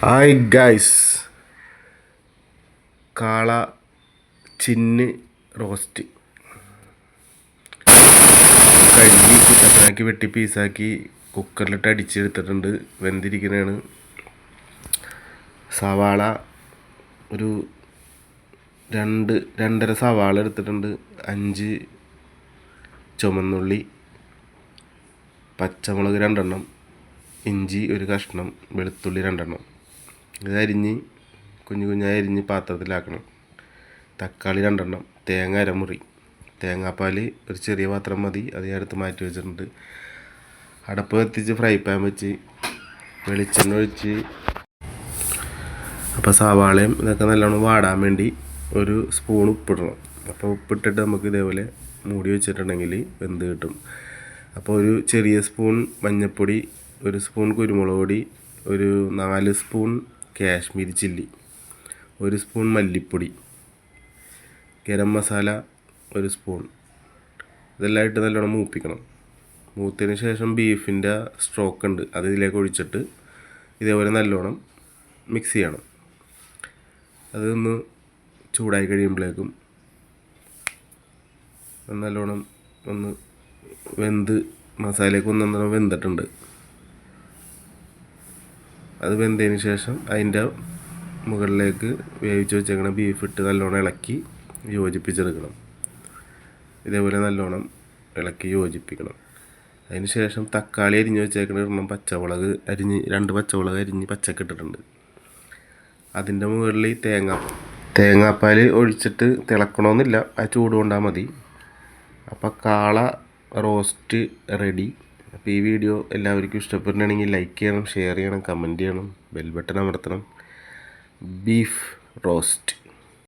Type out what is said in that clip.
Hi guys. കാള ചിന്ന് roast. കഴുകി കുട്ടപ്പനാക്കി വെട്ടി പീസാക്കി കുക്കറിലിട്ട് അടിച്ചെടുത്തിട്ടുണ്ട്. വെന്തിരിക്കുന്നതാണ് സവാള ഒരു രണ്ട് രണ്ടര സവാള എടുത്തിട്ടുണ്ട്. അഞ്ച് ചുമന്നുള്ളി പച്ചമുളക് രണ്ടെണ്ണം ഇഞ്ചി ഒരു കഷ്ണം വെളുത്തുള്ളി രണ്ടെണ്ണം. ഇത് അരിഞ്ഞ് കുഞ്ഞു കുഞ്ഞായി അരിഞ്ഞ് പാത്രത്തിലാക്കണം. തക്കാളി രണ്ടെണ്ണം തേങ്ങ അരമുറി. തേങ്ങാപ്പാൽ ഒരു ചെറിയ പാത്രം മതി അത് ഞാൻ എടുത്ത് മാറ്റി വെച്ചിട്ടുണ്ട്. അടപ്പ് കത്തിച്ച് ഫ്രൈ പാൻ വെച്ച് വെളിച്ചെണ്ണ ഒഴിച്ച്. അപ്പോൾ സവാളയും ഇതൊക്കെ നല്ലോണം വാടാൻ വേണ്ടി ഒരു സ്പൂൺ ഉപ്പിടണം. അപ്പോൾ ഉപ്പിട്ടിട്ട് നമുക്ക് ഇതേപോലെ മൂടി വെച്ചിട്ടുണ്ടെങ്കിൽ വെന്ത് കിട്ടും. അപ്പോൾ ഒരു ചെറിയ സ്പൂൺ മഞ്ഞൾപ്പൊടി ഒരു സ്പൂൺ കുരുമുളക് പൊടി ഒരു നാല് സ്പൂൺ കാശ്മീരി ചില്ലി ഒരു സ്പൂൺ മല്ലിപ്പൊടി ഗരം മസാല ഒരു സ്പൂൺ. ഇതെല്ലാം ഇട്ട് നല്ലോണം മൂപ്പിക്കണം. മൂത്തതിന് ശേഷം ബീഫിന്റെ സ്ട്രോക്ക് ഉണ്ട് അത് ഇതിലേക്ക് ഒഴിച്ചിട്ട് ഇതേപോലെ നല്ലോണം മിക്സ് ചെയ്യണം. അതൊന്ന് ചൂടായി കഴിയുമ്പോഴേക്കും നല്ലോണം ഒന്ന് വെന്ത് മസാലയൊക്കെ ഒന്ന് നല്ലോണം വെന്തിട്ടുണ്ട്. അത് വെന്തതിന് ശേഷം അതിന്റെ മുകളിലേക്ക് വേവിച്ച് വെച്ചേക്കണ ബീഫ് ഇട്ട് നല്ലോണം ഇളക്കി യോജിപ്പിച്ചെടുക്കണം. ഇതേപോലെ നല്ലോണം ഇളക്കി യോജിപ്പിക്കണം. അതിന് ശേഷം തക്കാളി അരിഞ്ഞ് വെച്ചേക്കണ ഇടണം പച്ചമുളക് അരിഞ്ഞ് രണ്ട് പച്ചമുളക് അരിഞ്ഞ് പച്ചക്ക് ഇട്ടിട്ടുണ്ട്. അതിന്റെ മുകളിൽ തേങ്ങ തേങ്ങാപ്പാൽ ഒഴിച്ചിട്ട് തിളക്കണമെന്നില്ല. ആ ചൂട് കൊണ്ടാൽ മതി. അപ്പോൾ കാള റോസ്റ്റ് റെഡി അപ്പോൾ ഈ വീഡിയോ എല്ലാവർക്കും ഇഷ്ടപ്പെട്ടിട്ടുണ്ടെങ്കിൽ ലൈക്ക് ചെയ്യണം ഷെയർ ചെയ്യണം കമന്റ് ചെയ്യണം ബെൽ ബട്ടൺ അമർത്തണം. Beef roast